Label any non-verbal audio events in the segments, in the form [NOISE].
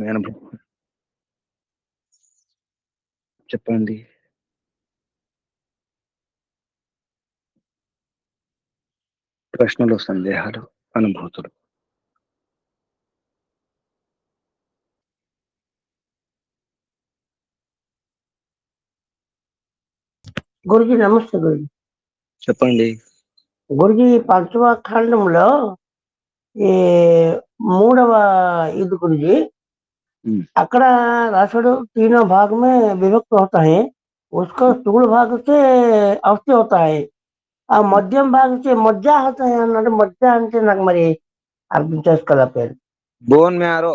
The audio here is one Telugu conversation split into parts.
మీ అనుభవం చెప్పండి. ప్రశ్నలు సందేహాలు అనుభూతులు. గురుజీ నమస్తే గురుజీ. చెప్పండి. గురుజీ పంచమ ఖండంలో ఈ మూడవ ఇది గుरुजी हम्म। अकड़ा रासड़ तीनों भाग में विभक्त होता है उसका स्थूल भाग से अस्थि होता है ఆ మధ్యం భాగం से మజ్జా होता है అన్నాడు మజ్జా అంటే నాకు మరి అర్థం చేసుకోలేకపోయాను bone marrow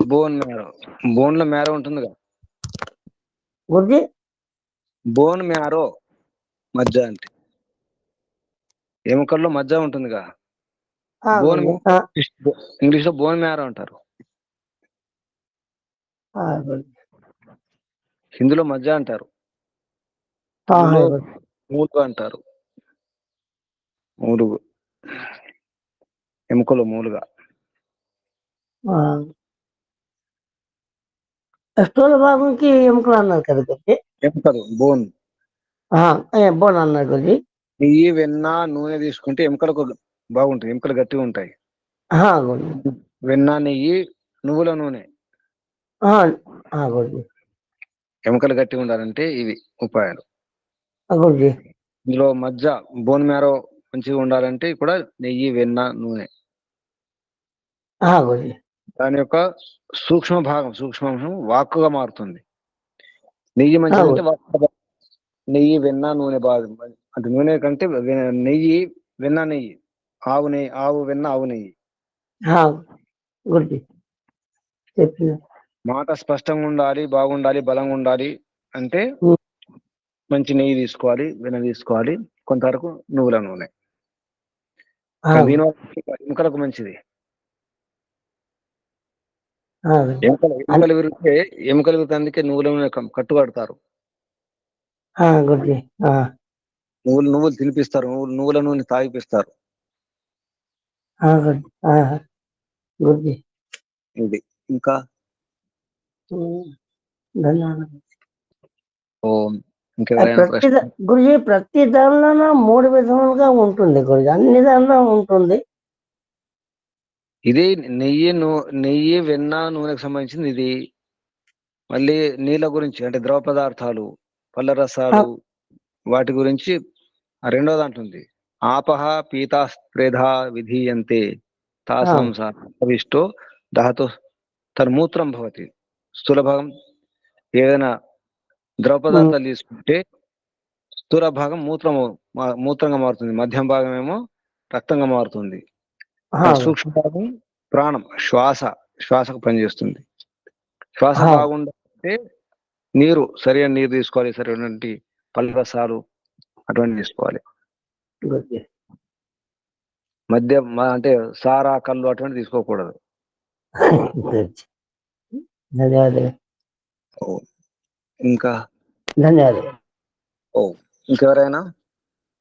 bone marrow bone లో మ్యారో ఉంటుందిగా గురుజీ బోన్ మ్యారో మజ్జ అంటే ఎముకల్లో మజ్జ ఉంటుందిగా ఆ, బోన్ గురుజీ. ఆ, ఇంగ్లీష్ లో బోన్ మ్యారో అంటారు ఆ, గురుజీ. హిందీలో మజ్జ అంటారు. మూలుగు అంటారు. మూలుగు. ఎముకలు మూలుగా. స్థూల భాగంకి ఎముకలు అన్నారు కదా గురుజీ ఎముకలు బోన్. బోన్ అన్నారు గురుజీ నెయ్యి వెన్న నూనె తీసుకుంటే ఎముకలకు బాగుంటాయి ఎముకలు గట్టిగా ఉంటాయి. వెన్న నెయ్యి నువ్వుల నూనె. గురుజీ ఎముకలు గట్టిగా ఉండాలంటే ఇవి ఉపాయాలు. గురుజీ ఇందులో మజ్జ బోన్ మ్యారో మంచిగా ఉండాలంటే కూడా నెయ్యి వెన్న నూనె. గురుజీ దాని యొక్క సూక్ష్మ భాగం సూక్ష్మాంశం వాక్కుగా మారుతుంది. నెయ్యి మంచిగా నెయ్యి వెన్న నూనె బాగా అంటే నూనె కంటే నెయ్యి వెన్న నెయ్యి. ఆవు నెయ్యి ఆవు వెన్న ఆవు నెయ్యి. గురుజీ చెప్పిన మాట స్పష్టంగా ఉండాలి బాగుండాలి బలంగా ఉండాలి అంటే. మంచి నెయ్యి తీసుకోవాలి వెన్న తీసుకోవాలి కొంతవరకు నువ్వుల నూనె. ఎముకలకు మంచిది. ఎముకలు ఎముకలు విరిగితే ఎముకలు విరిగితే అందుకే నువ్వుల నూనె కం- కట్టుకడతారు ఆ, గురుజీ ఆ, నువ్వులు నువ్వులు తినిపిస్తారు నువ్వులు నువ్వుల నూనె తాగిపిస్తారు. ఇది. ఇంకా? ధన్యవాదాలు. ఓం. ప్రతి గురుజీ ప్రతి దానిలోనూ మూడు విధములుగా ఉంటుంది గురుజీ. అన్ని దానిలో ఉంటుంది. ఇది నెయ్యి నెయ్యి వెన్న నూనెకు సంబంధించింది ఇది. మళ్ళీ నీళ్ళ గురించి అంటే ద్రవ పదార్థాలు పళ్ళ రసాలు వాటి గురించి ఆ రెండో దాంట్లో ఉంది. ఆపహ పీతా స్ప్రేధ విధీయంతే తాసాం విష్టో దహతో తన్మూత్రం భవతి. స్థూల భాగం ఏదైనా ద్రవ పదార్థాలు తీసుకుంటే స్థూల భాగం మూత్రము మూత్రంగా మారుతుంది. మధ్యం భాగం ఏమో రక్తంగా మారుతుంది. సూక్ష్మ భాగం ప్రాణం శ్వాస శ్వాసకు పనిచేస్తుంది. శ్వాస ఆ. బాగుండాలంటే నీరు సరైన నీరు తీసుకోవాలి సరైనటువంటి పళ్ళ రసాలు అటువంటి తీసుకోవాలి మధ్య అంటే సారా కళ్ళు అటువంటి తీసుకోకూడదు. [LAUGHS] ఇంకా? ధన్యవాదాలు. ఓ ఇంకెవరైనా?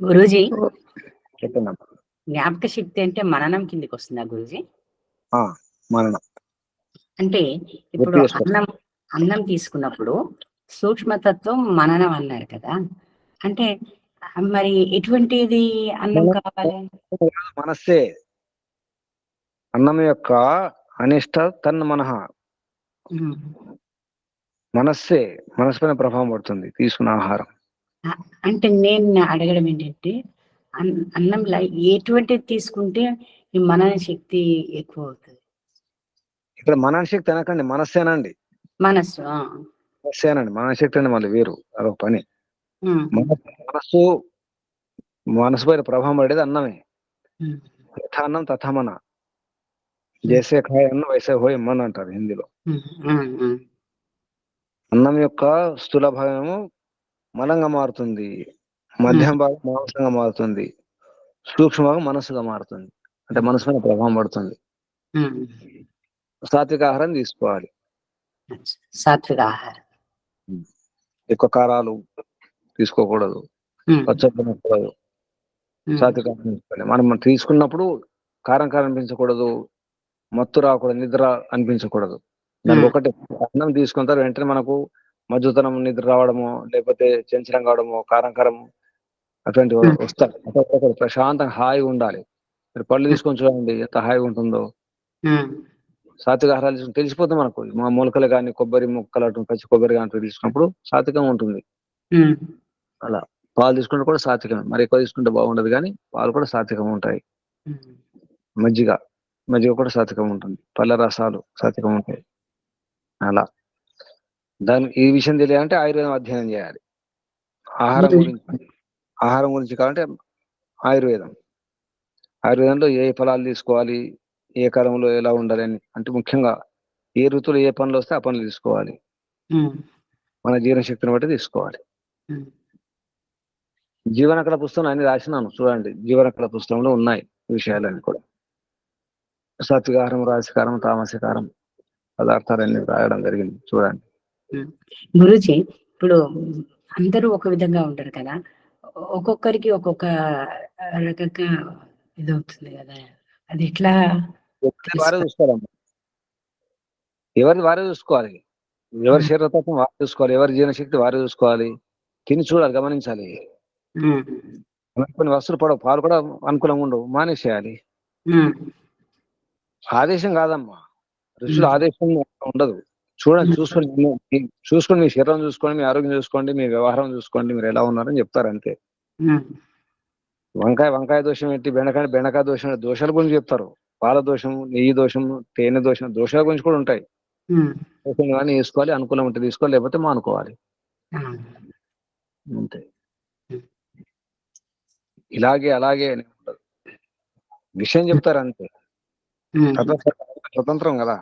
గురూజీ చెప్పండి. జ్ఞాపక శక్తి అంటే మననం కిందికి వస్తుందా గురూజీ? ఆ, మననం. అంటే ఇప్పుడు. అన్నం అన్నం తీసుకున్నప్పుడు సూక్ష్మతత్వం మననం అన్నారు కదా. అంటే మరి ఎటువంటిది అన్నం కావాలి? మనస్సే. అన్నం యొక్క అనిష్ట తన్ మనహ. మనస్సే మనసు పైన ప్రభావం పడుతుంది తీసుకున్న ఆహారం. అంటే నేను అడగడం ఏంటంటే అన్- అన్నంలో ఎటువంటిది తీసుకుంటే ఈ మనన శక్తి ఎక్కువ అవుతుంది? ఇక్కడ మనశక్తి అనకండి మనస్సేనండి. మనస్సు. మనస్సేనండి మనశక్తి అంటే మళ్ళీ వేరు అదొక పని. మనస్సు మనసు పైన ప్రభావం పడేది అన్నమే. ఉమ్. యథా అన్నం తథా మన జైసే ఖాయ అన్నం వైసే హోయ్ మన అంటారు హిందీలో. అన్నం యొక్క స్థూల భాగము మలంగా మారుతుంది మధ్యం భాగం మాంసంగా మారుతుంది సూక్ష్మ భాగం మనసుగా మారుతుంది అంటే మనసు పైన ప్రభావం పడుతుంది. సాత్విక ఆహారం తీసుకోవాలి. సాత్విక ఆహారం. ఎక్కువ కారాలు తీసుకోకూడదు ఉమ్. సాత్విక ఆహారం తీసుకోవాలి. మనం తీసుకున్నప్పుడు కారం కారం అనిపించకూడదు మత్తు రాకూడదు నిద్ర అనిపించకూడదు. దానికి. ఒకటి అన్నం తీసుకున్న తర్వాత వెంటనే మనకు మజ్జుతనం నిద్ర రావడము లేకపోతే చెంచడం కావడము కారం కారం అటువంటి అటువంటి ప్రశాంతంగా హాయిగా ఉండాలి. మీరు పళ్ళు తీసుకొని చూడండి ఎంత హాయిగా ఉంటుందో. ఉమ్, సాత్విక ఆహారాలు తీసుకుని తెలిసిపోతుంది మనకు. మా మొలకలు కానీ కొబ్బరి ముక్కలు అటు పచ్చి కొబ్బరి కానీ తీసుకున్నప్పుడు సాత్వికంగా ఉంటుంది. అలా. పాలు తీసుకుంటే కూడా సాత్వికమే. మరి ఎక్కువ తీసుకుంటే బాగుండదు కానీ పాలు కూడా సాత్వికం ఉంటాయి. మజ్జిగ. మజ్జిగ కూడా సాత్వికం ఉంటుంది. పళ్ళ రసాలు సాత్వికం ఉంటాయి. అలా. దాని ఈ విషయం తెలియాలంటే ఆయుర్వేదం అధ్యయనం చేయాలి. ఆహారం గురించి ఆహారం గురించి కావాలంటే ఆయుర్వేదం. ఆయుర్వేదంలో ఏ ఫలాలు తీసుకోవాలి ఏ కాలంలో ఎలా ఉండాలి అని. అంటే ముఖ్యంగా ఏ ఋతువులో ఏ పనులు వస్తే ఆ పనులు తీసుకోవాలి. మన జీవనశక్తిని బట్టి తీసుకోవాలి. జీవనకళ పుస్తకం అన్ని రాసినాను. చూడండి. జీవనకళ పుస్తకంలో ఉన్నాయి విషయాలన్నీ కూడా. సాత్వికారం రాశికారం తామసికారం పదార్థాలన్నీ రాయడం జరిగింది. చూడండి. గురూజీ ఇప్పుడు అందరూ ఒక విధంగా ఉంటారు కదా? ఒక్కొక్కరికి ఒక్కొక్క రకంగా ఇదవుతుంది కదా? అది ఎట్లా ఎవరిది వారే చూసుకోవాలమ్మా? ఎవరిది వారే చూసుకోవాలి? ఎవరి శరీరతత్వం వారే చూసుకోవాలి? ఎవరి జీవనశక్తి వారే చూసుకోవాలి? తిని చూడాలి గమనించాలి. కొన్ని వస్తువులు పడవు పాలు కూడా అనుకూలంగా ఉండవు. మానేసేయాలి. ఆదేశం కాదమ్మా. ఋషుల. ఆదేశం ఉండదు. చూడండి. చూసుకొని చూసుకొని మీ శరీరం చూసుకోండి మీ ఆరోగ్యం చూసుకోండి మీ వ్యవహారం చూసుకోండి మీరు ఎలా ఉన్నారని చెప్తారు అంతే. వంకాయ వంకాయ దోషం ఏంటి బెండకాయ బెండకాయ దోషం? దోషాల గురించి చెప్తారు. పాల దోషం నెయ్యి దోషం తేనె దోషం దోషాల గురించి కూడా ఉంటాయి. దోషం కానీ వేసుకోవాలి అనుకూలం ఉంటే తీసుకోవాలి లేకపోతే మానుకోవాలి. అంతే. ఇలాగే అలాగే అని ఉండదు. విషయం చెప్తారు అంతే. స్వతంత్రం స్వతంత్రం కదా.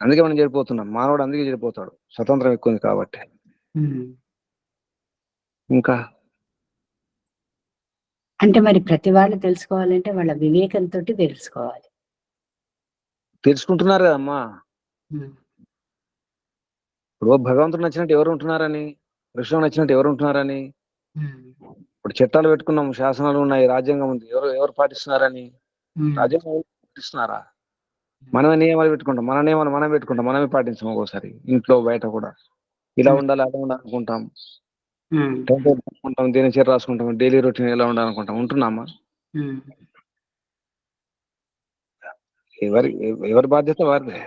అందుకే మనం చెడిపోతున్నాం. మానవుడు అందుకే చెడిపోతాడు. స్వతంత్రం ఎక్కువ ఉంది కాబట్టి. ఇంకా? అంటే మరి ప్రతి వాళ్ళు తెలుసుకోవాలంటే వాళ్ళ వివేకంతో తెలుసుకోవాలి. తెలుసుకుంటున్నారు కదమ్మా ఇప్పుడు భగవంతుడు నచ్చినట్టు ఎవరు ఉంటున్నారని? ఋషులు నచ్చినట్టు ఎవరు ఉంటున్నారని? ఇప్పుడు చట్టాలు పెట్టుకున్నాం శాసనాలు ఉన్నాయి. రాజ్యాంగం ఉంది. ఎవరు ఎవరు పాటిస్తున్నారని? ఎవరు పాటిస్తున్నారా మనమే నియమాలు పెట్టుకుంటాం మన నియమాలు మనం పెట్టుకుంటాం మనమే పాటించాం ఒక్కోసారి ఇంట్లో బయట కూడా. ఇలా. ఉండాలి అలా ఉండాలి అనుకుంటాం. ఉమ్, టైం టేబుల్ రాసుకుంటాం దినచర్య రాసుకుంటాం డైలీ రొటీన్ ఎలా ఉండాలనుకుంటాం ఉంటున్నామా? ఎవరి ఎవరి బాధ్యత వారిదే.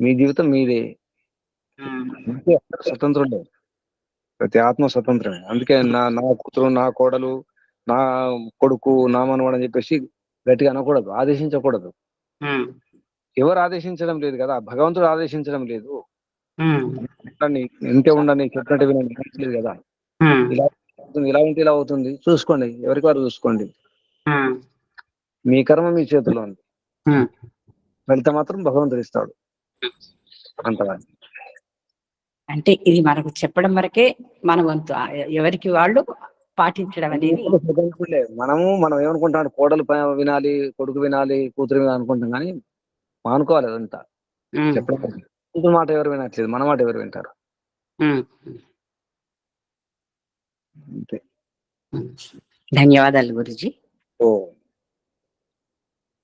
మీ జీవితం మీదే. స్వతంత్రులే. ప్రతి ఆత్మ స్వతంత్రమే. అందుకే నా నా కూతురు నా కోడలు నా కొడుకు నా మనవాడు అని చెప్పేసి గట్టిగా అనకూడదు ఆదేశించకూడదు. ఎవరు ఆదేశించడం లేదు కదా భగవంతుడు ఆదేశించడం లేదు. ఇంతే ఉండని చెప్పినట్టు వినండి లేదు కదా. ఇలా అవుతుంది, ఇలా ఉంటే ఇలా అవుతుంది చూసుకోండి ఎవరికి వారు చూసుకోండి. మీ కర్మ మీ చేతిలో ఉంది. ఫలితం మాత్రం భగవంతుడు ఇస్తాడు. అంతగా అంటే ఇది మనకు చెప్పడం వరకే మన వంతు ఎవరికి వాళ్ళు పాటించడం అనేది. మనము మనం ఏమనుకుంటాం కోడలు వినాలి కొడుకు వినాలి కూతురు వినాలి అనుకుంటాం కానీ మానుకోవాలి అదంతా. చెప్పడం మాట ఎవరు వినట్లేదు మన మాట ఎవరు వింటారు? అంతే. ధన్యవాదాలు గురుజీ. ఓ.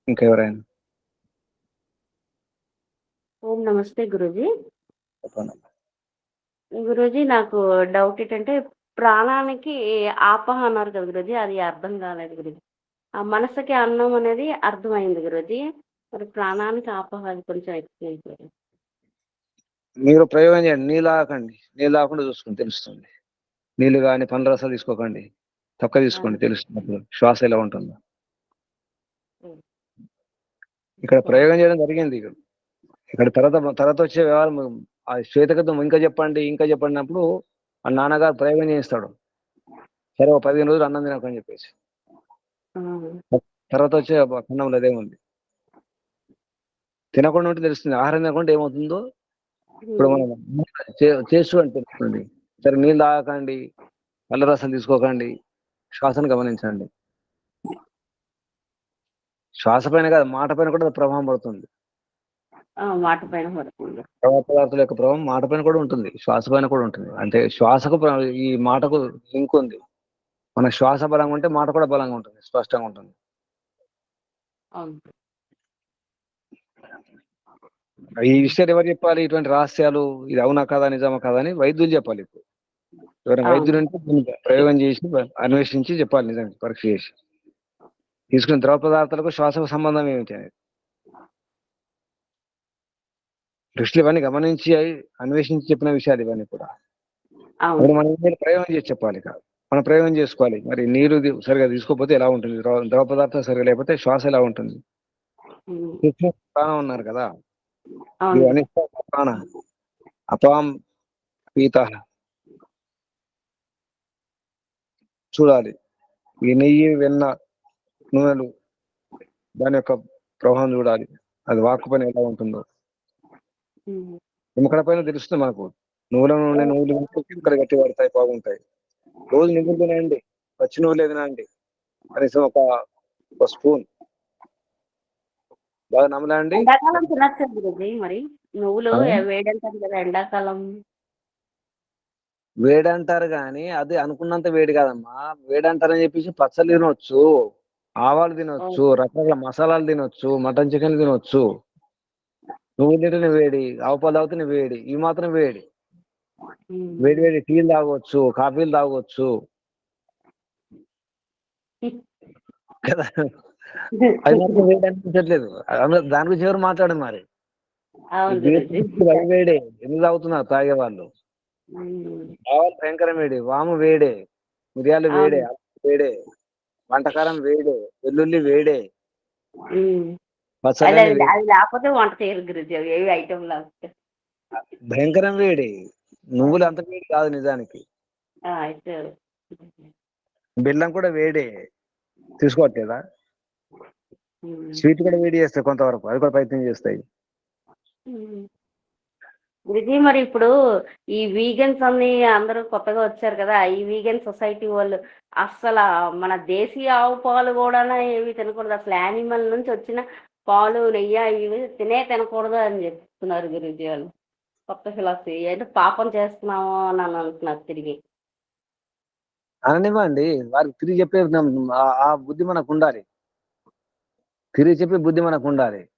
ఇంకా ఎవరైనా ఓం నమస్తే గురూజీ. గురూజీ నాకు డౌట్ ఏంటంటే ప్రాణానికి ఆపహ అన్నారు కదా గురూజీ అది అర్థం కాలేదు గురూజీ. ఆ మనసుకి అన్నం అనేది అర్థమైంది గురూజీ. మరి ప్రాణానికి ఆపహ అది కొంచెం ఎక్స్ప్లెయిన్ చేయండి. మీరు ప్రయోగం చేయండి. నీళ్ళు ఆకండి నీళ్ళు ఆకుండా చూసుకుని తెలుస్తుంది. నీళ్ళు కానీ పండ్ల రసాలు తీసుకోకండి. తక్కువ తీసుకోండి. తెలుస్తుంది అప్పుడు శ్వాస ఎలా ఉంటుందో. ఇక్కడ ప్రయోగం చేయడం జరిగింది ఇక్కడ. ఇక్కడ తర్వాత తర్వాత వచ్చే వ్యవహారం. ఆ శ్వేతకత్వం ఇంకా చెప్పండి ఇంకా చెప్పండి ఆ నాన్నగారు ప్రయోగం చేయిస్తాడు సరే ఒక పదిహేను రోజులు అన్నం తినకని చెప్పేసి. తర్వాత వచ్చే ఖండంలో అదే ఉంది. తినకుండా ఉంటే తెలుస్తుంది ఆహారం తినకుండా ఏమవుతుందో? ఇప్పుడు మనం చేస్తూ అని తెలుస్తుంది సరే నీళ్ళు తాగకండి రసం తీసుకోకండి శ్వాసను గమనించండి. శ్వాస పైన కాదు మాట పైన కూడా ప్రభావం పడుతుంది. మాట పైన పడుతుంది పదార్థాల యొక్క ప్రభావం మాట పైన కూడా ఉంటుంది. శ్వాస పైన కూడా ఉంటుంది. అంటే శ్వాసకు ఈ మాటకు లింక్ ఉంది. మన శ్వాస బలంగా ఉంటే మాట కూడా బలంగా ఉంటుంది. స్పష్టంగా ఉంటుంది. ఈ విషయాలు ఎవరు చెప్పాలి? ఇటువంటి రహస్యాలు ఇది అవునా కాదా నిజమా కాదా అని వైద్యులు చెప్పాలి ఇప్పుడు. ఎవరైనా. వైద్యులు దీన్ని ప్రయోగం చేసి అన్వేషించి చెప్పాలి నిజంగా పరీక్ష చేసి. తీసుకున్న ద్రవ పదార్థాలకు శ్వాసకు సంబంధం ఏమిటి అనేది. దృష్టిలో ఇవన్నీ గమనించి అన్వేషించి చెప్పిన విషయాలు ఇవన్నీ కూడా. మనం ప్రయోగం చేసి చెప్పాలి ఇక మనం ప్రయోగం చేసుకోవాలి. మరి నీరు సరిగా తీసుకోకపోతే ఎలా ఉంటుంది? ద్రవ పదార్థం సరిగా లేకపోతే శ్వాస ఎలా ఉంటుంది? కృష్ణ ప్రాణం ఉన్నారు కదా. ప్రాణ. అపాం పీత. చూడాలి. ఈ నెయ్యి వెన్న నూనెలు దాని యొక్క ప్రవాహం చూడాలి. అది వాక్కు పైన ఎలా ఉంటుందో. ఉమ్, ఎముకల పైన తెలుస్తుంది మనకు. నువ్వుల నూనె నువ్వులు ఇక్కడ గట్టి పడతాయి బాగుంటాయి. రోజు నువ్వులు తినండి పచ్చి నువ్వులు తినండి కనీసం ఒక ఒక స్పూన్. బాగా నమ్మలండి ఎండాకాలం తినచ్చు గురుజీ మరి. నువ్వులు? వేడంటారు కదా ఎండాకాలం. వేడి అంటారు కానీ అది అనుకున్నంత వేడి కాదమ్మా. వేడి అంటారని చెప్పేసి పచ్చళ్ళు తినొచ్చు. ఆవాలు తినొచ్చు. రకరకాల మసాలాలు తినొచ్చు. మటన్ చికెన్ తినొచ్చు. నువ్వు తింటేనే వేడి ఆవు పాలు తాగితేనే వేడి ఇవి మాత్రం వేడి. వేడి వేడి టీలు తాగొచ్చు కాఫీలు తాగొచ్చు. కదా? అది మాత్రం వేడి అనిపించట్లేదు. దాని గురించి ఎవరు మాట్లాడరు మరి? వేడి. ఎందుకు తాగుతున్నారు తాగే వాళ్ళు ఉమ్, ఆవాలు భయంకరం వేడి వాము వేడే మిరియాలు వేడే వేడే వంటకారం వేడే వెల్లుల్లి వేడే. పచ్చడి అది లేకపోతే వంట చేయరు ఏవి ఐటమ్ లేకపోతే. భయంకరం వేడి. నువ్వులు అంత వేడి కాదు నిజానికి. బెల్లం కూడా వేడే. తీసుకోవట్లేదా. స్వీట్ కూడా వేడి చేస్తాయి కొంతవరకు. అది కూడా ప్రయత్నం చేస్తాయి. గురుజీ మరి ఇప్పుడు ఈ వీగన్స్ అన్ని అందరూ కొత్తగా వచ్చారు కదా ఈ వీగన్ సొసైటీ వాళ్ళు అస్సలు మన దేశీయ ఆవు పాలు కూడా ఏవి తినకూడదు. అసలు యానిమల్ నుంచి వచ్చిన పాలు నెయ్యి ఇవి తినే తినకూడదు అని చెప్తున్నారు గురుజీ వాళ్ళు. కొత్త ఫిలాసఫీ. అంటే పాపం చేస్తున్నాము అని అని అంటున్నారు తిరిగి. అననివ్వండి. వారికి తిరిగి చెప్పే ఆ- బుద్ధి మనకు ఉండాలి. తిరిగి చెప్పే బుద్ధి మనకు ఉండాలి.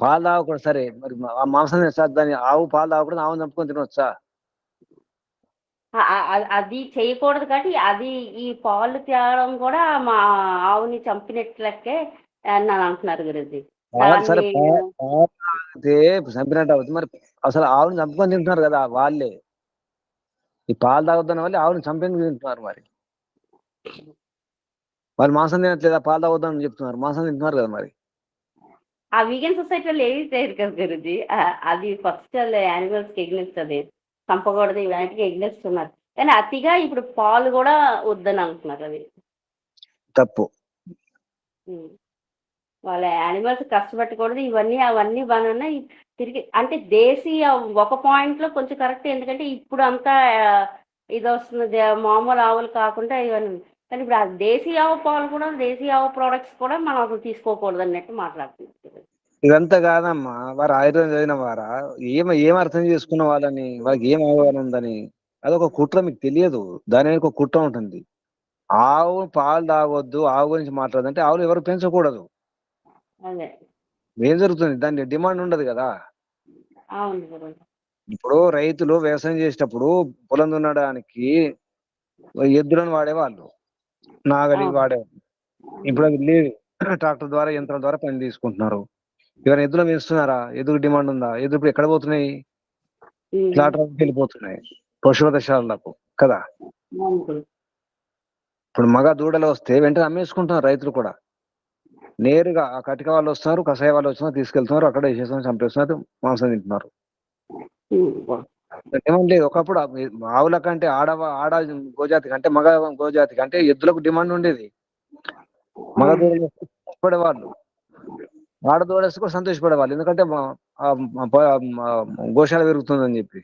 పాలు తాగకూడదు. సరే మరి ఆ మాంసం దాన్ని ఆవు పాలు తాగకూడదు ఆవును చంపుకొని తినొచ్చా? అది చేయకూడదు కాబట్టి అది ఈ పాలు తేవడం కూడా మా ఆవుని చంపినట్లకే అని అంటున్నారు గురుజీ. చంపినట్టు అవుతుంది మరి అసలు ఆవుని చంపుకొని తింటున్నారు కదా వాళ్ళే. ఈ పాలు తాగుతున్న వాళ్ళు ఆవుని చంపేందుకు తింటున్నారు మరి. వాళ్ళు మాంసం తినట్లేదా? పాలు తాగుతామని చెప్తున్నారు. మాంసం తింటున్నారు కదా మరి. ఆ వీగన్ సొసైటీ వాళ్ళు ఏమి చేయరు కదా గురుజీ. అది ఫస్ట్ యానిమల్స్కి ఎగ్నెస్ట్ అది. చంపకూడదు ఇలాంటికి ఎగ్నెస్ట్ ఉన్నారు కానీ అతిగా ఇప్పుడు పాలు కూడా వద్దని అంటున్నారు అది తప్పు. వాళ్ళ యానిమల్స్ కష్టపెట్టకూడదు ఇవన్నీ అవన్నీ బాగా తిరిగి అంటే దేశీయ ఒక పాయింట్లో కొంచెం కరెక్ట్ ఎందుకంటే ఇప్పుడు అంతా ఇది వస్తుంది మామూలు ఆవులు కాకుండా ఇవన్నీ కానీ ఇప్పుడు ఆ దేశీయ ఆవు పాలు కూడా దేశీయ ఆవు ప్రోడక్ట్స్ కూడా మనం అసలు తీసుకోకూడదు అన్నట్టు మాట్లాడుతున్నారు. ఇదంతా కాదమ్మా. వారు ఆయుర్వేదం చదివిన వారా? ఏం ఏం అర్థం చేసుకున్న వాళ్ళని? వాళ్ళకి ఏం అవగాహన ఉందని? అదొక కుట్ర మీకు తెలియదు. దాని వెనుక ఒక కుట్ర ఉంటుంది. ఆవు పాలు తాగొద్దు. ఆవు గురించి మాట్లాడదంటే ఆవులు ఎవరు పెంచకూడదు. ఏం జరుగుతుంది? దాని డిమాండ్ ఉండదు కదా? ఇప్పుడు రైతులు వ్యవసాయం చేసేటప్పుడు పొలం దున్నడానికి ఎద్దులను వాడేవాళ్ళు. నాగలి. వాడేవాళ్ళు. ఇప్పుడు అది లేదు ట్రాక్టర్ ద్వారా యంత్రాల ద్వారా పని తీసుకుంటున్నారు. ఎవరైనా ఎద్దులు పెంచుతున్నారా ఎద్దుకు డిమాండ్ ఉందా? ఎద్దులు ఇప్పుడు ఎక్కడ పోతున్నాయి? వెళ్ళిపోతున్నాయి. పశువదశాలకు కదా? అవును. గురువు. ఇప్పుడు మగ దూడలు వస్తే వెంటనే అమ్మేసుకుంటున్నారు రైతులు కూడా. నేరుగా ఆ కటిక వాళ్ళు వస్తున్నారు కషాయ వాళ్ళు వస్తున్నారు తీసుకెళ్తున్నారు అక్కడ వేసేస్తున్నారు చంపేస్తున్నారు మాంసం తింటున్నారు. ఏమం లేదు. ఒకప్పుడు ఆవుల కంటే ఆడ ఆడ గోజాతి కంటే మగ గోజాతి కంటే ఎద్దులకు డిమాండ్ ఉండేది. మగ దూడలు వస్తే సంతోషపడేవాళ్ళు. ఆడ దూడేస్తే కూడా సంతోషపడేవాళ్ళు ఎందుకంటే గోశాల పెరుగుతుందని చెప్పి.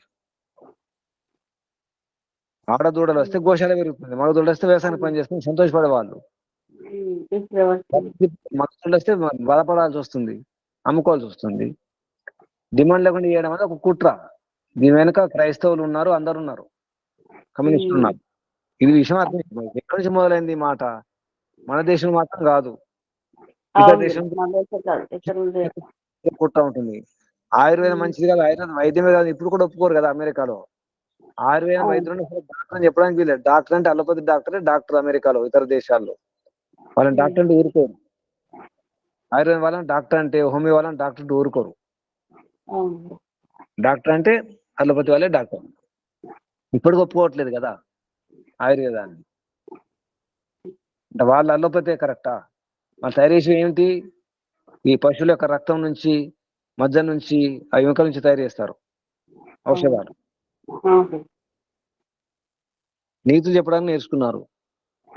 ఆడ దూడలు వస్తే గోశాల పెరుగుతుంది. మగ దూడలు వస్తే వ్యవసాయానికి పని చేస్తే సంతోషపడేవాళ్ళు. మగ దూడలు వస్తే బాధపడాల్సి వస్తుంది అమ్ముకోవాల్సి వస్తుంది. డిమాండ్ లేకుండా చేయడం అనేది ఒక కుట్ర. దీని వెనుక క్రైస్తవులు ఉన్నారు అందరు ఉన్నారు కమ్యూనిస్టులు ఉన్నారు. ఇది విషయం అర్థం. ఎక్కడి నుంచి మొదలైంది మాట? మన దేశం మాత్రం కాదు. కుట్ట [LAUGHS] ఉంటుంది. ఆయుర్వేదం. మంచిది కాదు ఆయుర్వేదం వైద్యమే కాదు ఇప్పుడు కూడా ఒప్పుకోరు కదా అమెరికాలో. ఆయుర్వేదం. వైద్యులను డాక్టర్ అని చెప్పడానికి వీలేదు డాక్టర్ అంటే అలోపతి డాక్టరే డాక్టర్ అమెరికాలో ఇతర దేశాల్లో. వాళ్ళని. డాక్టర్ అంటే ఊరుకోరు. ఆయుర్వేదం వాళ్ళని డాక్టర్ అంటే హోమియో వాళ్ళని డాక్టర్ అంటే ఊరుకోరు డాక్టర్ అంటే అలోపతి వాళ్ళే డాక్టర్. ఇప్పుడు ఒప్పుకోవట్లేదు కదా ఆయుర్వేదాన్ని. అంటే వాళ్ళ అలోపతే కరెక్టా? వాళ్ళు తయారు చేసేవి ఏమిటి? ఈ పశువుల యొక్క రక్తం నుంచి మధ్య నుంచి ఆ ఎముకల నుంచి తయారు చేస్తారు. ఔషధాలు. నీతులు చెప్పడానికి నేర్చుకున్నారు.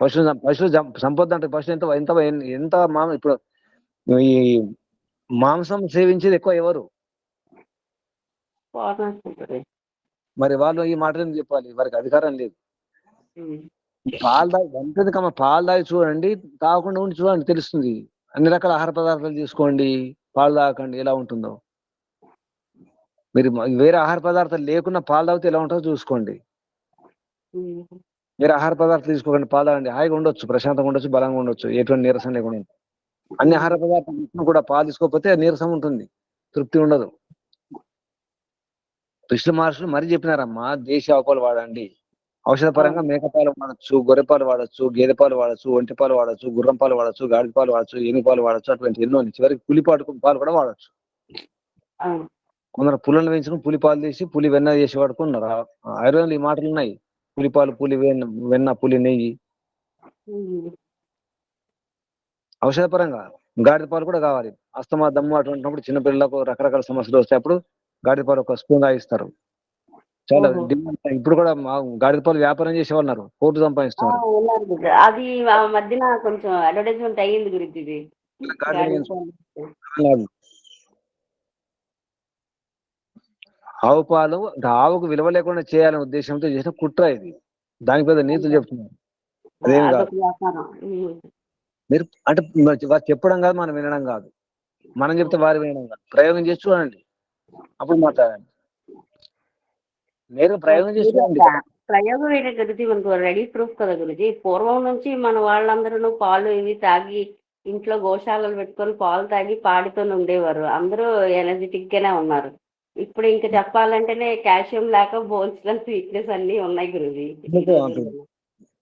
పశువు పశువు సం- సంపద అంటే పశువు ఎంత ఎంత ఎంత మాం ఇప్పుడు ఈ మాంసం సేవించేది ఎక్కువ ఎవరు. మరి వాళ్ళు ఈ మాట చెప్పాలి? వారికి అధికారం లేదు. పాలు తాగి కమ్మ పాలు తాగి చూడండి తాగకుండా ఉండి చూడండి తెలుస్తుంది. అన్ని రకాల ఆహార పదార్థాలు తీసుకోండి పాలు తాగకండి ఎలా ఉంటుందో. మీరు వేరే ఆహార పదార్థాలు లేకుండా పాలు తాగితే ఎలా ఉంటుందో చూసుకోండి. ఉమ్. వేరే ఆహార పదార్థాలు తీసుకోకండి పాలు తాగండి. హాయిగా ఉండొచ్చు ప్రశాంతంగా ఉండొచ్చు బలంగా ఉండొచ్చు ఎటువంటి నీరసం లేకుండా. అన్ని ఆహార పదార్థాలు కూడా పాలు తీసుకోకపోతే నీరసం ఉంటుంది తృప్తి ఉండదు. కృష్ణ మహర్షులు మరీ చెప్పినారమ్మా దేశీ ఆవుపాలు వాడండి. ఔషధ పరంగా మేకపాలు వాడచ్చు గొర్రె పాలు వాడచ్చు గేదె పాలు వాడచ్చు ఒంటి పాలు వాడచ్చు గుర్రం పాలు వాడచ్చు గాడి పాలు వాడచ్చు ఏనుగు పాలు వాడచ్చు అటువంటి ఎన్నో. చివరికి పులి పాటు పాలు కూడా వాడచ్చు. కొందరు పులను పెంచుకుని పులి పాలు తీసి పులి వెన్న చేసి వాడుకున్నారు. ఆయుర్వేదంలో ఈ మాటలు ఉన్నాయి. పులి పాలు పులి వెన్న వెన్న పులి నెయ్యి. ఔషధ పరంగా గాడిద పాలు కూడా కావాలి. అస్తమా దమ్ము అటువంటిప్పుడు చిన్న పిల్లలకు రకరకాల సమస్యలు వస్తే అప్పుడు గాడిద పాలు ఒక స్పూన్ తాగిస్తారు. చాలా ఇప్పుడు కూడా మా గాడిద పాలు వ్యాపారం చేసే ఉన్నారు. కోర్టు సంపాదిస్తున్నారు. అది మధ్యన కొంచెం అడ్వర్టైజ్మెంట్ అయ్యింది గురించి ఇది. ఆవు పాలు ఆవుకు విలువ లేకుండా చేయాలనే ఉద్దేశంతో చేసిన కుట్ర ఇది. దానికి పెద్ద నీతులు చెప్తున్నారు. అదేం కాదు. మీరు అంటే వారు చెప్పడం కాదు మనం వినడం కాదు. మనం చెప్తే వారు వినడం కాదు. ప్రయోగం చేసి చూడండి అప్పుడు మాట్లాడండి. మీరు ప్రయోగం చేసి చూడండి ప్రయోగం గురుజీ మనకు రెడీ ప్రూఫ్ కదా గురుజీ. పూర్వం నుంచి మన వాళ్ళందరూ పాలు ఇవి తాగి ఇంట్లో గోశాలలు పెట్టుకొని పాలు తాగి పాడితో ఉండేవారు. అందరూ ఎనర్జెటిక్ గానే ఉన్నారు. ఇప్పుడు ఇంకా చెప్పాలంటేనే కాల్షియం లేక బోన్స్ వీక్నెస్ అన్ని ఉన్నాయి గురుజీ?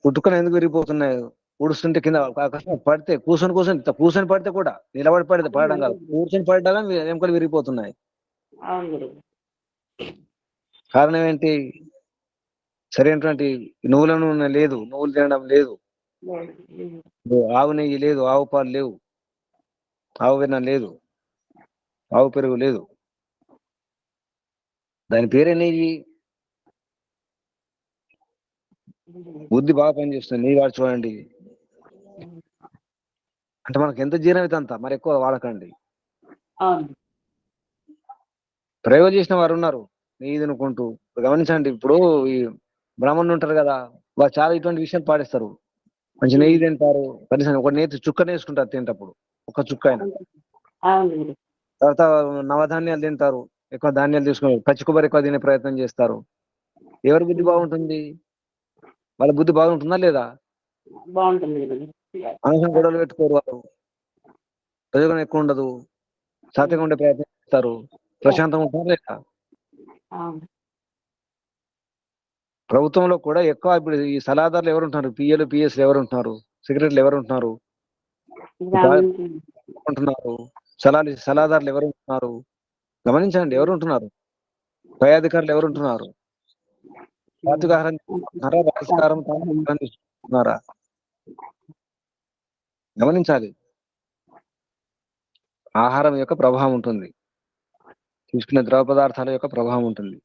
పుట్టుకొని ఎందుకు విరిగిపోతున్నాయి? ఊడుస్తుంటే కింద పడితే కూర్చొని కూర్చొని కూర్చొని పడితే కూడా నిలబడి పడితే పడడం కాదు. కూర్చొని పడ్డా ఎముకలు విరిగిపోతున్నాయి. అవును కారణం ఏంటి? సరైనటువంటి నువ్వుల నూనె లేదు నువ్వులు తినడం లేదు. ఆవు నెయ్యి లేదు ఆవు పాలు లేవు. ఆవు వెన్న లేదు. ఆవు పెరుగు లేదు. దాని పేరే నెయ్యి బుద్ధి బాగా పనిచేస్తుంది. నెయ్యి వాడు చూడండి అంటే మనకు ఎంత జీర్ణమైతే అంత మరి ఎక్కువ వాడకండి. ప్రయోగం చేసిన వారు ఉన్నారు. నెయ్యి తినుకుంటూ ఇప్పుడు గమనించండి ఇప్పుడు ఈ బ్రాహ్మణులు ఉంటారు కదా వారు చాలా ఇటువంటి విషయాలు పాటిస్తారు. మంచి నెయ్యి తింటారు కనీసం ఒక నేతి చుక్క వేసుకుంటారు తింటప్పుడు ఒక చుక్క అయినా. తర్వాత నవధాన్యాలు తింటారు ఎక్కువ ధాన్యాలు తీసుకుని పచ్చి కొబ్బరి ఎక్కువ తినే ప్రయత్నం చేస్తారు. ఎవరి బుద్ధి బాగుంటుంది? వాళ్ళ బుద్ధి బాగుంటుందా లేదా? బాగుంటుంది. అనవసరం గొడవలు పెట్టుకోరు వారు ప్రయోజనం ఎక్కువ ఉండదు. సాత్వికంగా ఉండే ప్రయత్నం చేస్తారు. ప్రశాంతంగా ఉంటారు లేదా? ప్రభుత్వంలో కూడా ఎక్కువ ఇప్పుడు ఈ సలహాదారులు ఎవరు ఉంటున్నారు పిఏలు పిఎస్ ఎవరు ఉంటున్నారు సెక్రటరీలు ఎవరు ఉంటున్నారు ఉంటున్నారు సలహా సలహాదారులు ఎవరు ఉంటున్నారు గమనించండి ఎవరు ఉంటున్నారు పై అధికారులు ఎవరు ఉంటున్నారు గమనించాలి. ఆహారం యొక్క ప్రభావం ఉంటుంది. తీసుకునే ద్రవ పదార్థాల యొక్క ప్రభావం ఉంటుంది.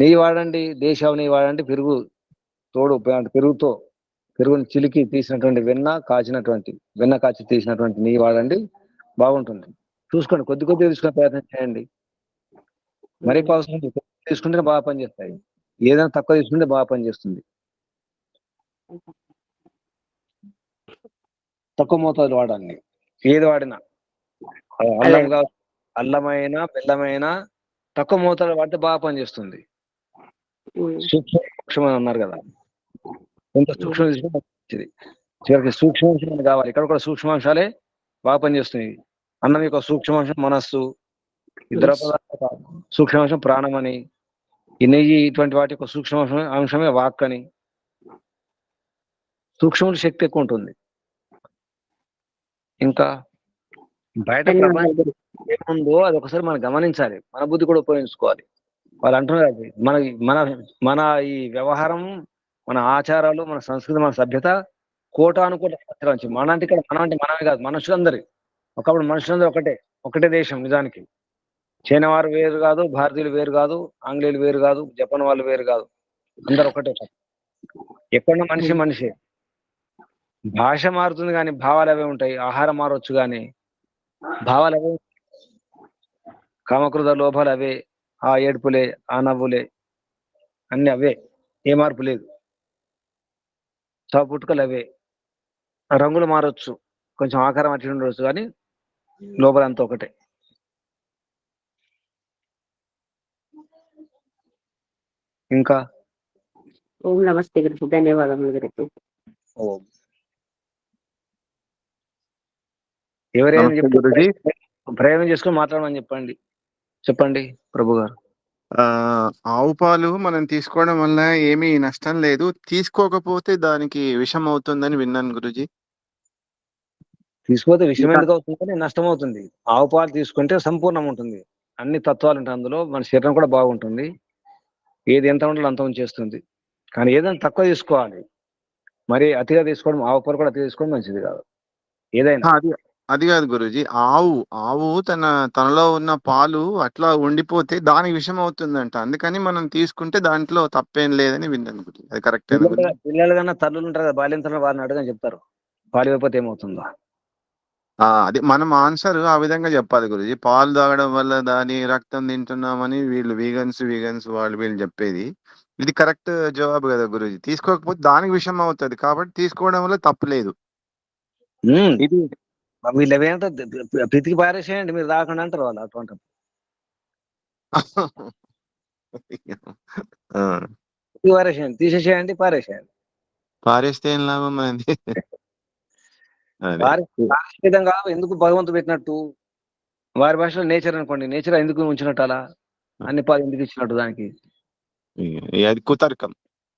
నెయ్యి వాడండి దేశావు నెయ్యి వాడండి పెరుగు తోడు అంటే పెరుగుతో పెరుగుని చిలికి తీసినటువంటి వెన్న కాచినటువంటి వెన్న కాచి తీసినటువంటి నెయ్యి వాడండి బాగుంటుంది. చూసుకోండి కొద్ది కొద్దిగా తీసుకునే ప్రయత్నం చేయండి. మరీ అవసరం తీసుకుంటే బాగా పనిచేస్తాయి. ఏదైనా తక్కువ తీసుకుంటే బాగా పనిచేస్తుంది. తక్కువ మోతాదు వాడండి ఏది వాడినా. అల్లం అల్లమైనా బెల్లమైనా తక్కువ మోతాదు వాడితే బాగా పనిచేస్తుంది. సూక్ష్మ సూక్ష్మ అని అన్నారు కదా. కొంత సూక్ష్మ మంచిది చివరికి సూక్ష్మాంశాలు కావాలి. ఇక్కడ కూడా సూక్ష్మాంశాలే బాగా పనిచేస్తున్నాయి అన్నం యొక్క సూక్ష్మాంశం మనస్సు పదార్థ సూక్ష్మాంశం ప్రాణం అని ఈ నెయ్యి ఇటువంటి వాటి యొక్క సూక్ష్మాంశం అంశమే వాక్ అని. సూక్ష్మ శక్తి ఎక్కువ ఉంటుంది. ఇంకా బయట ప్రపంచం ఏముందో అది ఒకసారి మనం గమనించాలి. మన బుద్ధి కూడా ఉపయోగించుకోవాలి. వాళ్ళు అంటున్నారు అది. మన మన మన ఈ వ్యవహారం మన ఆచారాలు మన సంస్కృతి మన సభ్యత కోటానుకోట సంవత్సరాల నుంచి. మన అంటే ఇక్కడ మనం అంటే మనమే కాదు మనుషులందరి. ఒకప్పుడు మనుషులందరూ ఒకటే ఒకటే దేశం నిజానికి. చైనా వారు వేరు కాదు భారతీయులు వేరు కాదు ఆంగ్లేయులు వేరు కాదు జపాన్ వాళ్ళు వేరు కాదు. అందరు ఒకటే ఎక్కడున్న మనిషి మనిషి. భాష మారుతుంది కానీ భావాలు అవే ఉంటాయి. ఆహారం మారవచ్చు కానీ భావాలు అవే కామకృత లోపాలు అవే ఆ ఏడుపులే ఆ నవ్వులే అన్ని అవే ఏ మార్పు లేదు. పుట్టుకలు అవే రంగులు మారొచ్చు కొంచెం ఆకారం అట్లా ఉండవచ్చు కానీ లోపల అంతా ఒకటే. ఇంకా? ఓం నమస్తే గురుజీ ధన్యవాదములు గురుజీ ఓ. ఎవరైనా నమస్తే చెప్పి గురుజీ. ప్రయోగం చేసుకొని మాట్లాడమని చెప్పండి. చెప్పండి ప్రభు గారు. ఆవు పాలు మనం తీసుకోవడం వల్ల ఏమీ నష్టం లేదు. తీసుకోకపోతే దానికి విషం అవుతుందని విన్నాను గురుజీ. తీసుకోతే ఇంకా- ఎందుకు అవుతుంది నష్టం అవుతుంది. ఆవు పాలు తీసుకుంటే సంపూర్ణం ఉంటుంది. అన్ని తత్వాలు ఉంటాయి అందులో. మన శరీరం కూడా బాగుంటుంది. ఏది ఎంత ఉండాలో అంత ఉంచేస్తుంది. కానీ ఏదైనా తక్కువ తీసుకోవాలి. మరి అతిగా తీసుకోవడం ఆవు పాలు కూడా అతిగా తీసుకోవడం మంచిది కాదు. ఏదైనా. అది కాదు గురుజీ. ఆవు ఆవు తన తనలో ఉన్న పాలు అట్లా ఉండిపోతే దానికి విషం అవుతుందంట. అందుకని మనం తీసుకుంటే దాంట్లో తప్పేం లేదని విన్నాను గురుజీ. అది కరెక్ట్ పిల్లలు కన్నా తల్లులు ఉంటారు కదా బాల్యంతరం వారిని అడగని చెప్తారు. పాలు ఇవ్వకపోతే ఏమవుతుందో అది మనం ఆన్సర్ ఆ విధంగా చెప్పాలి గురుజీ. పాలు తాగడం వల్ల దాని రక్తం తింటున్నామని వీళ్ళు వీగన్స్ వీగన్స్ వాళ్ళు వీళ్ళు చెప్పేది. ఇది కరెక్ట్ జవాబు కదా గురుజీ. తీసుకోకపోతే దానికి విషయం అవుతుంది. కాబట్టి తీసుకోవడం వల్ల తప్పు లేదు. ఇది వీళ్ళు ఏమంటే పితికి పారేసేయండి మీరు రాకుండా అంటారు వాళ్ళు అటువంటి [LAUGHS] పితికి పారేసేయండి తీసేసేయండి పారేసేయండి. పారేస్తే ఏం లాభం [LAUGHS] అదే. విధంగా ఎందుకు భగవంతుడు పెట్టినట్టు? వారి భాషలో నేచర్ అనుకోండి నేచర్ ఎందుకు ఉంచినట్టు అలా? అన్ని పాలు ఎందుకు ఇచ్చినట్టు దానికి? అది కుతర్కం.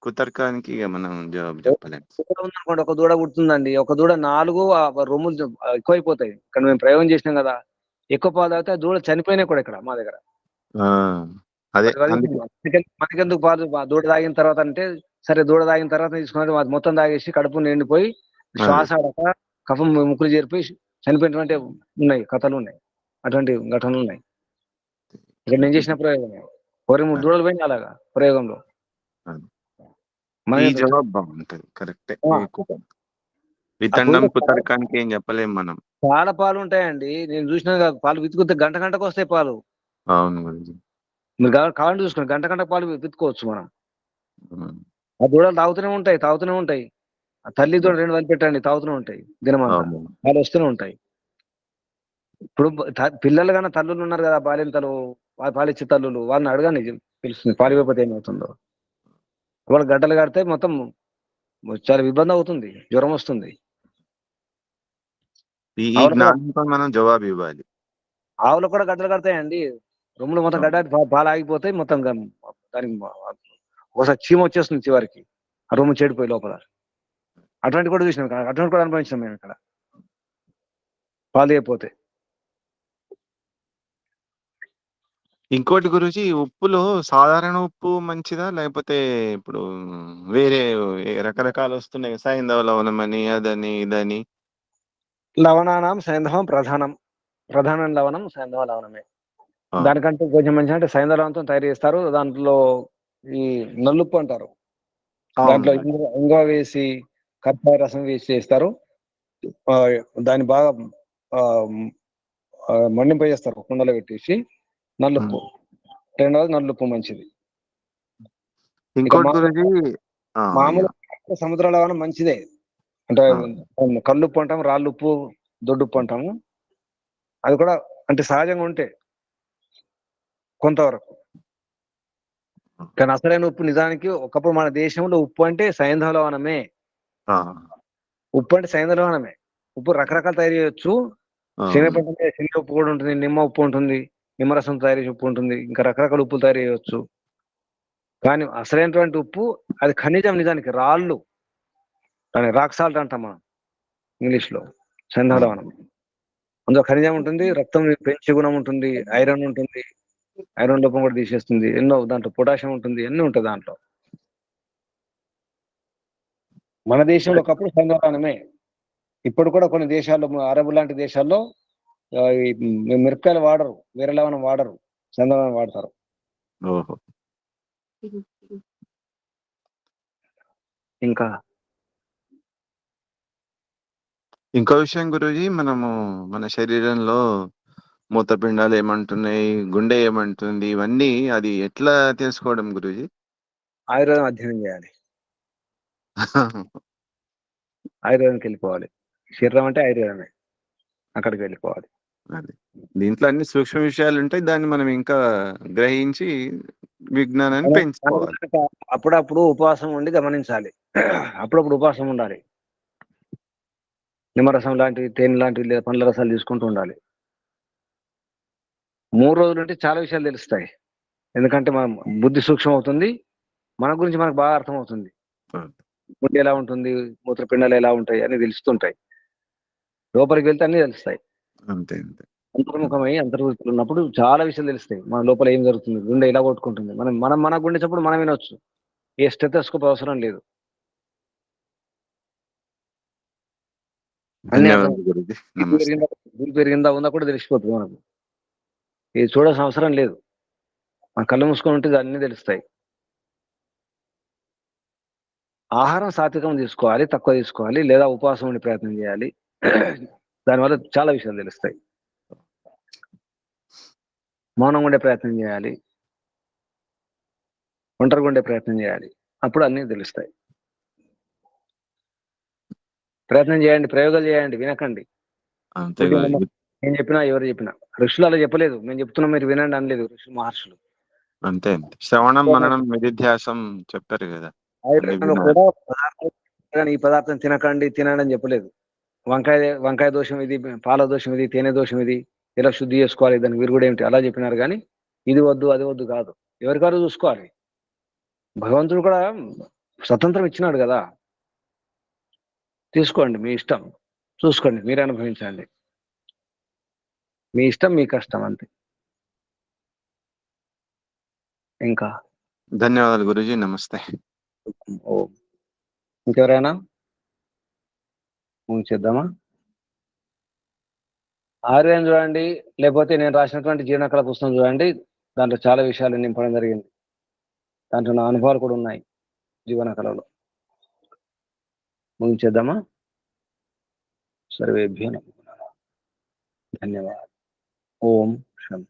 కుతర్కానికి ఇక మనం జవాబు చెప్పలేం. దూడ ఉందనుకోండి ఒక దూడ పుడుతుందండి. ఒక దూడ నాలుగు ఆ రొమ్ములు జ- ఎక్కువైపోతాయి. ఇక్కడ మేము ప్రయోగం చేసినాం కదా ఎక్కువ పాలు తాగితే ఆ దూడ చనిపోయినాయి కూడా ఇక్కడ మా దగ్గర. ఆ, అదే అది అందుకే మనకెందుకు- మనకెందుకు పాలు ఆ దూడ తాగిన తర్వాత అంటే సరే దూడ తాగిన తర్వాత తీసుకున్నది అది మొత్తం తాగేసి కడుపు నిండిపోయి శ్వాస ఆడక కఫం ముక్కులు చేరిపోయి చనిపోయినటువంటి ఉన్నాయి కథలు ఉన్నాయి. అటువంటి ఘటనలు ఉన్నాయి. ఇక్కడ నేను చేసిన ప్రయోగం కోరి మూడు దూడలు పోయింది అలాగా ప్రయోగంలో. మన ఈ జవాబు బాగుంటది. కరెక్టే. ఆ. ఈ కుత- వితండం అప్పుడు కుతర్కానికి ఏం చెప్పలేం మనం. చాలా పాలు ఉంటాయండి. నేను చూసిన కదా, పాలు వితుకుతే గంట గంటకు వస్తాయి పాలు. అవును గురుజీ మీరు కావాలి- కావాలంటే చూసుకోండి. గంట గంట పాలు వితుక్కోవచ్చు మనం. ఉమ్, ఆ దూడలు తాగుతూనే ఉంటాయి. తాగుతూనే ఉంటాయి. ఆ తల్లి దూడ రెండు వదిలి పెట్టండి. తాగుతూనే ఉంటాయి. దినమంతా. అవును. పాలు వస్తూనే ఉంటాయి. ఇప్పుడు బ- త- పిల్లలు కన్నా తల్లులు ఉన్నారు కదా బాలింతలు వా- పాలిచ్చే తల్లులు. వాళ్ళని అడగండి. తెలుస్తుంది పాలు ఇవ్వకపోతే ఏమవుతుందో. వాళ్ళు గడ్డలు కడితే మొత్తం చాలా ఇబ్బంది అవుతుంది జ్వరం వస్తుంది. ఈ. జ్ఞానంతో మనం జవాబు ఇవ్వాలి. ఆవులు కూడా గడ్డలు కడతాయండి రొమ్ములు మొత్తం గడ్డ పాలు ఆగిపోతాయి మొత్తం దానికి ఒకసారి చీమ వచ్చేస్తుంది చివరికి. ఆ రొమ్ము చెడిపోయి లోపల. అటువంటి కూడా చూసినాం. అటువంటి కూడా అనుభవించాం మేము ఇక్కడ. పాలు అయిపోతే ఇంకోటి గురుజీ ఉప్పులో సాధారణ ఉప్పు మంచిదా? లేకపోతే ఇప్పుడు వేరే రకరకాలు వస్తున్నాయి. సైంధవ లవణం అని అదని ఇదని. లవణానం సైంధవం ప్రధానం. ప్రధాన లవణం సైంధవ లవణమే. ఆ. దానికంటే కొంచెం మంచి అంటే సైంధవ లవణంతో తయారు చేస్తారు. దాంట్లో ఈ నల్లుప్పు అంటారు. దాంట్లో. ఇంగువ ఇంగువ వేసి కర్పూర రసం వేసి చేస్తారు. దాన్ని బాగా ఆ, ఆ, మండింప చేస్తారు కుండలో పెట్టేసి. నల్లుప్పు రెండవది నల్లుప్పు మంచిది. ఇంకోటి మా- గురుజీ ఆ, మామూలు సముద్ర లవణం మంచిదే. అంటే ఆ. కల్లుప్పు అంటాం రాళ్ళుప్పు దొడ్డుప్పు అంటాము. అది కూడా అంటే సహజంగా ఉంటే కొంతవరకు. కానీ అసలైన ఉప్పు నిజానికి ఒకప్పుడు మన దేశంలో ఉప్పు అంటే సైంధవ లవణమే ఆ, ఉప్పు అంటే సైంధవనమే ఉప్పు రకరకాలు తయారు చేయొచ్చు. శనగపప్పు శనగ ఉప్పు కూడా ఉంటుంది నిమ్మ ఉప్పు ఉంటుంది. నిమ్మరసం తయారు చేసే ఉప్పు ఉంటుంది. ఇంకా రకరకాల ఉప్పులు తయారు చేయవచ్చు. కానీ అసలైనటువంటి ఉప్పు అది ఖనిజం నిజానికి రాళ్ళు. దాని రాక్ సాల్ట్ అంటాం మనం ఇంగ్లీష్లో చందవనం అందులో ఖనిజం ఉంటుంది రక్తం పెంచే గుణం ఉంటుంది ఐరన్ ఉంటుంది ఐరన్ లోపం కూడా తీసేస్తుంది ఎన్నో దాంట్లో పొటాషియం ఉంటుంది ఎన్ని ఉంటుంది దాంట్లో. మన దేశంలో ఒకప్పుడు సంగవనమే ఇప్పుడు కూడా కొన్ని దేశాల్లో అరబ్ లాంటి దేశాల్లో మిరపకాయలు వాడరు వేరే లవణం వాడరు చందవనం వాడతారు. ఓహో. ఇంకా? ఇంకో విషయం గురూజీ మనము మన శరీరంలో మూత్రపిండాలు ఏమంటున్నాయి గుండె ఏమంటుంది ఇవన్నీ అది ఎట్లా తెలుసుకోవడం గురూజీ? ఆయుర్వేదం అధ్యయనం చేయాలి. [LAUGHS] ఆయుర్వేదంకి వెళ్ళిపోవాలి. శరీరం అంటే ఆయుర్వేదమే. అక్కడికి వెళ్ళిపోవాలి. అది. దీంట్లో అన్ని సూక్ష్మ విషయాలు ఉంటాయి దాన్ని మనం ఇంకా గ్రహించి విజ్ఞానాన్ని పెంచుకోవాలి. అప్పుడప్పుడు ఉపవాసం ఉండి గమనించాలి. అప్పుడప్పుడు ఉపవాసం ఉండాలి. నిమ్మరసం లాంటివి తేనె లాంటివి లేదా పండ్ల రసాలు తీసుకుంటూ ఉండాలి. మూడు రోజులు ఉంటే చాలా విషయాలు తెలుస్తాయి. ఎందుకంటే మన బుద్ధి సూక్ష్మం అవుతుంది మన గురించి మనకు బాగా అర్థమవుతుంది. అవును. గుండె ఎలా ఉంటుంది? మూత్రపిండాలు ఎలా ఉంటాయి? అని తెలుస్తుంటాయి. లోపలికి వెళ్తే అన్ని తెలుస్తాయి. అంతే అంతే. అంతర్ముఖమై అంతర్వృత్తులు ఉన్నప్పుడు చాలా విషయాలు తెలుస్తాయి. మన లోపల ఏం జరుగుతుంది? గుండె ఎలా కొట్టుకుంటుంది. మనం మనం మన గుండె చప్పుడు మనం వినొచ్చు. ఏ స్టెథోస్కోప్ అవసరం లేదు. పెరిగిందా ఉందా కూడా తెలిసిపోతుంది మనకు. ఇది చూడాల్సిన అవసరం లేదు. మన కళ్ళు మూసుకొని ఉంటే అన్ని తెలుస్తాయి. ఆహారం సాత్వికం తీసుకోవాలి తక్కువ తీసుకోవాలి లేదా ఉపవాసం ఉండి ప్రయత్నం చేయాలి. దానివల్ల చాలా విషయాలు తెలుస్తాయి. మౌనంగా ఉండే ప్రయత్నం చేయాలి. ఒంటరిగా ఉండే ప్రయత్నం చేయాలి. అప్పుడు అన్నీ తెలుస్తాయి. ప్రయత్నం చేయండి ప్రయోగాలు చేయండి వినకండి. నేను చెప్పినా ఎవరు చెప్పినా. ఋషులు అలా చెప్పలేదు. మేము చెప్తున్నాం మీరు వినండి అనలేదు ఋషులు మహర్షులు. అంతే శ్రవణం మననం నిధిధ్యాసం చెప్పారు కదా. ఈ పదార్థం తినకండి తినండి అని చెప్పలేదు. వంకాయ వంకాయ దోషం ఇది పాల దోషం ఇది తేనె దోషం ఇది ఇలా శుద్ధి చేసుకోవాలి దానికి విరుగుడు ఏమిటి అలా చెప్పినారు. కానీ ఇది వద్దు అది వద్దు కాదు. ఎవరికారు చూసుకోవాలి. భగవంతుడు కూడా స్వతంత్రం ఇచ్చినాడు కదా. తీసుకోండి మీ ఇష్టం. చూసుకోండి మీరు అనుభవించండి. మీ ఇష్టం మీ కష్టం అంతే. ఇంకా? ధన్యవాదాలు గురూజీ నమస్తే. ఓ. ఇంకెవరైనా? ముగించేద్దామా ఆర్యన్ చూడండి లేకపోతే నేను రాసినటువంటి జీర్ణకళ పుస్తకం చూడండి దాంట్లో చాలా విషయాలు నింపడం జరిగింది. దాంట్లో నా అనుభవాలు కూడా ఉన్నాయి జీవన కళలో ముగించేద్దామా సర్వేభ్యో ధన్యవాదాలు. ఓం శం.